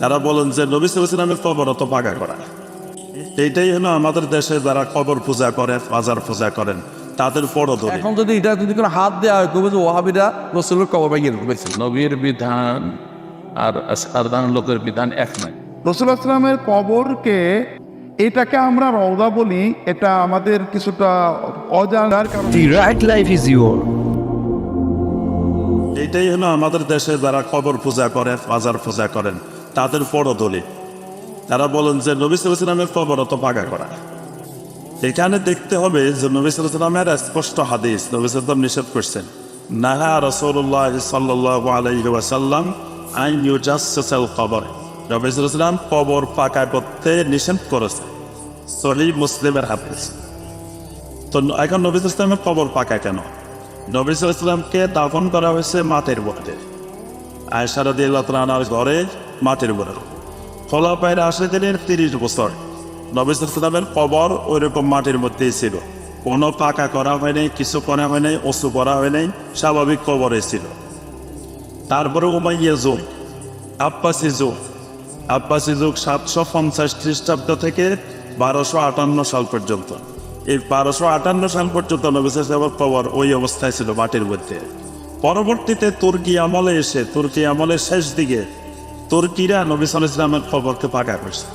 তারা বলেন যে নবী সালামের কবর অত পাকা করা এইটাই হলো আমাদের দেশে যারা কবর পূজা করে বাজার পূজা করেন তাদের পরদরি এখন যদি এটা যদি কোনো হাত দেওয়া হয় কবে যে ওহাবিরা রসুলের কবর ভাঙিয়ে ঢুকেছে নবীর বিধান আর সাধারণ লোকের বিধান এক নয়। রসুল আসলামের কবরকে এটাকে আমরা রওদা বলি এটা আমাদের কিছুটা অজানার কারণ। The right life is এইটাই হলো আমাদের দেশে যারা কবর পূজা করে বাজার পূজা করেন, তাদের বড় পরদলি তারা বলেন যে নবী সালামের কবর অত পাকা করা। এখানে দেখতে হবে যে নবী সালামের স্পষ্ট হাদিস, নবী নিষেধ করছেন। নাহা রসুল্লাহ ওয়াসাল্লাম আইন ইউজাসেল কবর। নবী সালাম কবর পাকা করতে নিষেধ করেছে সহি মুসলিমের হাদিস। তো এখন নবী ইসলামের কবর পাকা কেন? নবী ইসলামকে দাফন করা হয়েছে মাটির মধ্যে আয়সারা আনার ঘরে মাটির উপরে। খোলা পায়ের আসে দিনের তিরিশ বছর নবী ইসলামের কবর ওই রকম মাটির মধ্যেই ছিল। কোনো পাকা করা হয়নি কিছু করা হয় নাই ওষু করা হয় নাই, স্বাভাবিক কবরে ছিল। তারপরে উমাইয়া যুগ, আব্বাসি যুগ আব্বাসি যুগ সাতশো পঞ্চাশ খ্রিস্টাব্দ থেকে বারোশো আটান্ন সাল পর্যন্ত। এই বারোশো আটান্ন সাল পর্যন্ত নবিসের কবর ওই অবস্থায় ছিল মাটির মধ্যে। পরবর্তীতে তুর্কি আমলে এসে, তুর্কি আমলের শেষ দিকে তুর্কিরা নবী সাল ইসলামের কবরকে পাকা করছে।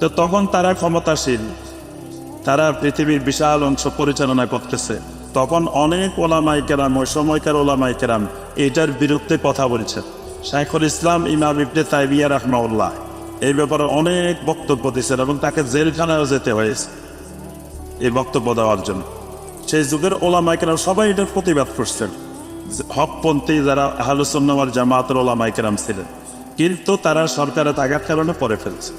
তো তখন তারা ক্ষমতাশীল, তারা পৃথিবীর বিশাল অংশ পরিচালনা করতেছে। তখন অনেক ওলামাই কেরাম, ওই সময়কার ওলামাই কেরাম এটার বিরুদ্ধে কথা বলেছেন শাইখুল ইসলাম ইমাম ইবনে তাইবিয়া রহমাউল্লাহ এই ব্যাপারে অনেক বক্তব্য দিয়েছেন এবং তাকে জেলখানায় যেতে হয়েছে। এই বক্তব্য দেওয়ার জন্য। সেই যুগের ওলামাই কেরাম সবাই এটার প্রতিবাদ করছেন হকপন্থী যারা আহলুসন্নামার জামাতের ওলামাই কেরাম ছিলেন, কিন্তু তারা সরকারের তাগার কারণে পরে ফেলছে।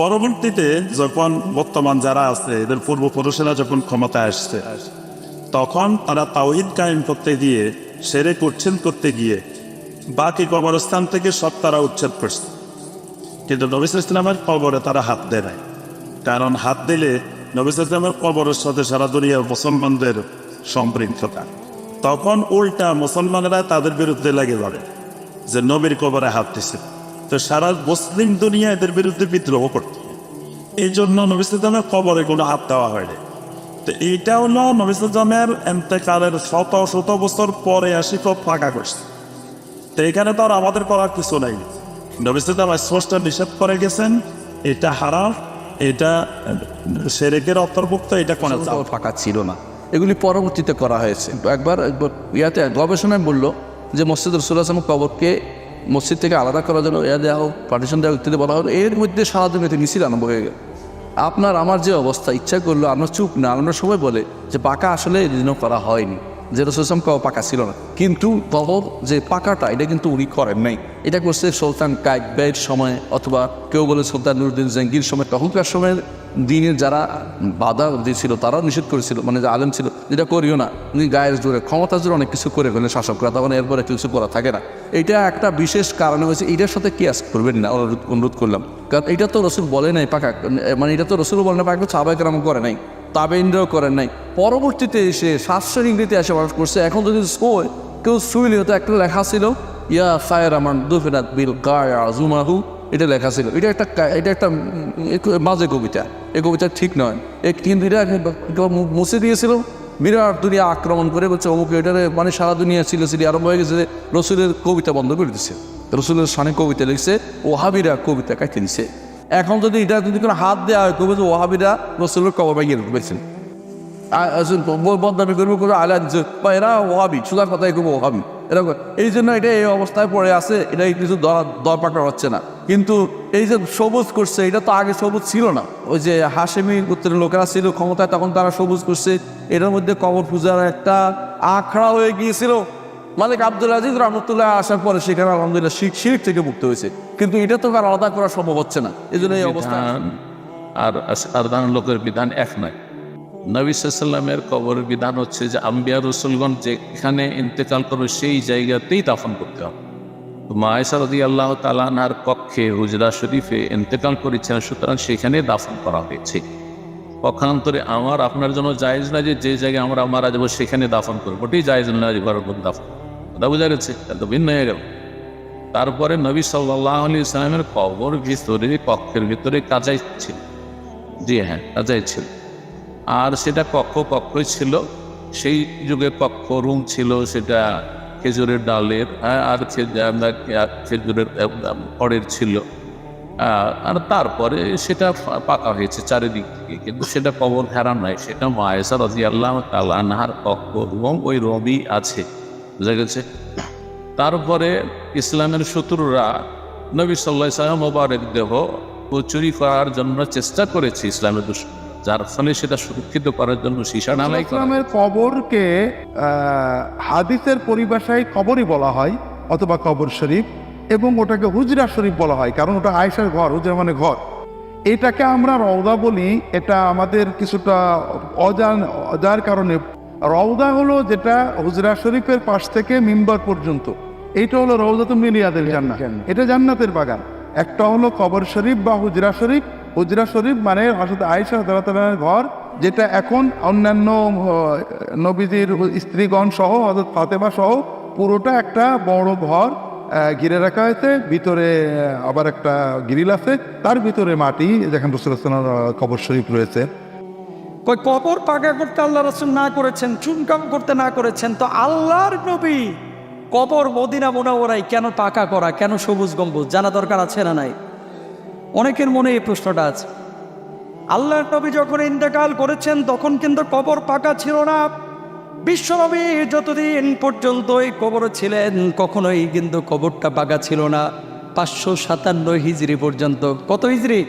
পরবর্তীতে যখন বর্তমান যারা আছে, এদের পূর্বপুরুষেরা যখন ক্ষমতায় আসছে, তখন তারা তাওহিদ কায়েম করতে গিয়ে, সেরে করছেন করতে গিয়ে, বাকি কবরস্থান থেকে সব তারা উচ্ছেদ করছে। কিন্তু নবিস ইসলামের কবরে তারা হাত দেয় নাই। কারণ হাত দিলে নবিস ইসলামের কবরের সাথে সারা দুনিয়ার মুসলমানদের সম্পৃক্ততা। তখন উল্টা মুসলমানরা তাদের বিরুদ্ধে লেগে যাবে, যে নবীর কবরে হাত দিছে। তো সারা মুসলিম দুনিয়া এদের বিরুদ্ধে বিদ্রোহ করত এই জন্য নবিসামের কবরে কোনো হাত দেওয়া হয়নি। তো এইটা হলো নবিসামের এন্তেকালের শত শত বছর পরে আসি তো ফাঁকা করছে। তো এখানে তো আর আমাদের করার কিছু নাই। নবিসাম স্পষ্ট নিষেধ করে গেছেন, এটা হারাম। এটা সেরেকের অন্তর্ভুক্ত এটা কোনো ফাঁকা ছিল না। এগুলি পরবর্তীতে করা হয়েছে। একবার একবার ইয়াতে গবেষণায় বলল যে মসজিদ রসুল আসলাম কবরকে মসজিদ থেকে আলাদা করার জন্য ইয়া দেওয়া হোক পার্টিশন দেওয়া ইত্যাদি বলা হলো এর মধ্যে সারাদিন এতে মিছিল আরম্ভ হয়ে গেল। আপনার আমার যে অবস্থা ইচ্ছা করল আমরা চুপ না আমরা সবাই বলে যে পাকা আসলে এদিনও করা হয়নি। যে রসুলাম কবর পাকা ছিল না। কিন্তু কবর যে পাকাটা, এটা কিন্তু উনি করেন নাই। এটা করছে সুলতান কাইবের সময়, অথবা কেউ বলে সুলতান নুরুদ্দিন জাঙ্গির সময়, তখনকার সময়ের দিনের যারা বাধা দিয়েছিল, তারাও নিষেধ করেছিল মানে যে আলেম ছিল যেটা করিও না। উনি গায়ের জোরে, ক্ষমতা জোরে অনেক কিছু করে ফেলেন শাসকরা, তখন এরপরে কিছু করা থাকে না। এটা একটা বিশেষ কারণে হয়েছে, এটার সাথে কি আস করবেন না, অনুরোধ করলাম। কারণ এটা তো রসুল বলে নাই পাকা মানে এটা তো রসুল বলে না পাকা সাবাইকার করে নাই। তাবেইনরাও করেন নাই। পরবর্তীতে এসে শাস্ত্রের ইংরেজিতে এসে মানুষ করছে। এখন যদি শোয় কেউ শুইলে হতো একটা লেখা ছিল, ইয়া ফায়ার আমার দুফেনাত বিল গায়া জুমাহু এটা লেখা ছিল। এটা একটা এটা একটা মাঝে কবিতা। এই কবিতা ঠিক নয়। এ কিন্তু এটা মুছে দিয়েছিল। বিরাট দুনিয়া আক্রমণ করে বলছে, অমুক এটারে মানে সারা দুনিয়া ছিল ছিল আরম্ভ হয়ে গেছে রসুলের কবিতা বন্ধ করে দিছে। রসুলের সানে কবিতা লিখছে ওহাবিরা কবিতা কাটিয়ে দিছে। এখন যদি এটা যদি কোনো হাত দেওয়া হয় কবে যে ওহাবিরা রসুলের কবর ভাঙিয়ে ঢুকেছেন বদনামি করব করে আলাদ বা এরা ওহাবি সুদার কথাই করব ওহাবি এরকম এই জন্য এটা এই অবস্থায় পড়ে আছে এটা কিছু দর পাকড় হচ্ছে না। কিন্তু এই যে সবুজ করছে, এটা তো আগে সবুজ ছিল না। ওই যে হাসেমি উত্তরের লোকেরা ছিল ক্ষমতায়, তখন তারা সবুজ করছে। এটার মধ্যে কবর পূজার একটা আখড়া হয়ে গিয়েছিল। মালিক আব্দুল আজিজ রহমতুল্লাহ আসার পরে সেখানে আলহামদুলিল্লাহ শিখ থেকে মুক্ত হয়েছে। কিন্তু এটা তো আর আলাদা করা সম্ভব হচ্ছে না। এই জন্য এই অবস্থা আর সাধারণ লোকের বিধান এক নয়। নবী সাল্লামের কবরের বিধান হচ্ছে যে আম্বিয়া রসুলগণ যেখানে ইন্তেকাল করবে সেই জায়গাতেই দাফন করতে হবে। তো মায়েশা রদি আল্লাহ তালানার কক্ষে হুজরা শরীফে ইন্তেকাল করেছেন সুতরাং সেখানে দাফন করা হয়েছে। পক্ষান্তরে আমার আপনার জন্য জায়েজ না যে যে জায়গায় আমরা মারা যাব সেখানে দাফন করব। ওটাই জায়েজ না দাফন কথা বোঝা গেছে তা ভিন্ন হয়ে গেল। তারপরে নবী সাল্লাহ আলি ইসলামের কবর ভিতরে কক্ষের ভিতরে কাজাই ছিল। জি হ্যাঁ কাজাই ছিল। আর সেটা কক্ষ কক্ষই ছিল। সেই যুগে কক্ষ রুম ছিল সেটা খেজুরের ডালের হ্যাঁ, আর খেজুরের খড়ের ছিল। আর তারপরে সেটা পাকা হয়েছে চারিদিক থেকে। কিন্তু সেটা কবর হেরা নয় সেটা মায়েসা রাজি আল্লাহ আনহার কক্ষ এবং ওই রবি আছে। বুঝা গেছে? তারপরে ইসলামের শত্রুরা নবী সাল্লাহ সাল্লাম মোবারক দেহ চুরি করার জন্য চেষ্টা করেছে ইসলামের দুশ্মন। যার ফলে সেটা সুরক্ষিত করার জন্য সীসা করা। ইসলামের কবরকে হাদিসের পরিভাষায় কবরই বলা হয়, অথবা কবর শরীফ, এবং ওটাকে হুজরা শরীফ বলা হয়, কারণ ওটা আয়েশার ঘর, হুজরা মানে ঘর। এটাকে আমরা রওদা বলি, এটা আমাদের কিছুটা অজান, অজার কারণে রওদা হলো যেটা হুজরা শরীফের পাশ থেকে মিম্বার পর্যন্ত। এইটা হলো রওদাত মিলিয়াদের জান্নাত। এটা জান্নাতের বাগান। একটা হলো কবর শরীফ বা হুজরা শরীফ। হুজরা শরীফ মানে হজরত আয়েশা রাদিয়াল্লাহু ঘর যেটা এখন অন্যান্য নবীজির স্ত্রীগণ সহ হজরত ফাতেমা সহ পুরোটা একটা বড় ঘর ঘিরে রাখা হয়েছে। ভিতরে আবার একটা গ্রিল আছে। তার ভিতরে মাটি যেখানে রসুলামের কবর শরীফ রয়েছে। কই, কবর পাকা করতে আল্লাহ রসুল না করেছেন, চুনকাম করতে না করেছেন, তো আল্লাহর নবী কবর মদিনা মোনাওয়ারাই কেন পাকা করা, কেন সবুজ গম্বুজ, জানা দরকার আছে না নাই? অনেকের মনে এই প্রশ্নটা আছে। আল্লাহর নবী যখন ইন্তেকাল করেছেন, তখন কিন্তু কবর পাকা ছিল না। বিশ্বনবী যতদিন পর্যন্ত এই কবরে ছিলেন, কখনোই কিন্তু কবরটা পাকা ছিল না। পাঁচশো সাতান্ন হিজড়ি পর্যন্ত। কত হিজড়ি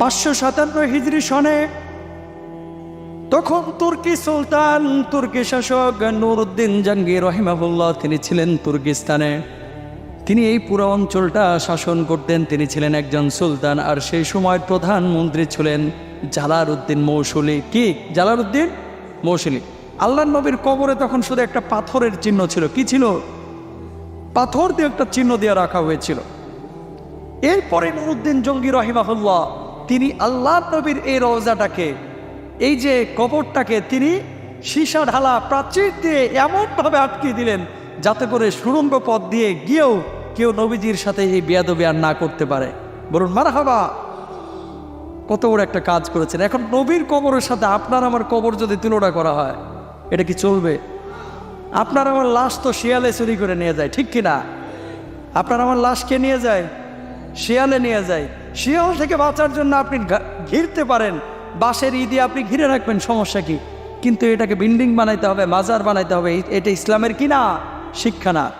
পাঁচশো সাতান্ন হিজড়ি সনে, তখন তুর্কি সুলতান, তুর্কি শাসক নুরুদ্দিন জাঙ্গির রহিমাহুল্লাহ, তিনি ছিলেন তুর্কিস্তানে। তিনি এই পুরো অঞ্চলটা শাসন করতেন, তিনি ছিলেন একজন সুলতান, আর সেই সময় প্রধানমন্ত্রী ছিলেন জালালউদ্দিন মৌসুলি। কি? জালালউদ্দিন মৌসুলি। আল্লাহ নবীর কবরে তখন শুধু একটা পাথরের চিহ্ন ছিল। কি ছিল? পাথর দিয়ে একটা চিহ্ন দিয়ে রাখা হয়েছিল। এরপরে নুরুদ্দিন জঙ্গি রহিমাহুল্লাহ তিনি আল্লাহ নবীর এই রওজাটাকে, এই যে কবরটাকে তিনি সীসা ঢালা প্রাচীর দিয়ে এমনভাবে আটকে দিলেন যাতে করে সুড়ঙ্গ পথ দিয়ে গিয়েও কেউ নবীজির সাথে এই বেয়াদবি আর না করতে পারে। বলুন মার হাবা কত বড় একটা কাজ করেছেন। এখন নবীর কবরের সাথে আপনার আমার কবর যদি তুলনা করা হয়, এটা কি চলবে? আপনার আমার লাশ তো শিয়ালে চুরি করে নিয়ে যায়, ঠিক কিনা? আপনার আমার লাশকে নিয়ে যায়? শিয়ালে নিয়ে যায়। শিয়াল থেকে বাঁচার জন্য আপনি ঘিরতে পারেন। বাঁশের ই দিয়ে আপনি ঘিরে রাখবেন, সমস্যা কি? কিন্তু এটাকে বিল্ডিং বানাইতে হবে, মাজার বানাইতে হবে এটা ইসলামের কি না শিক্ষা না।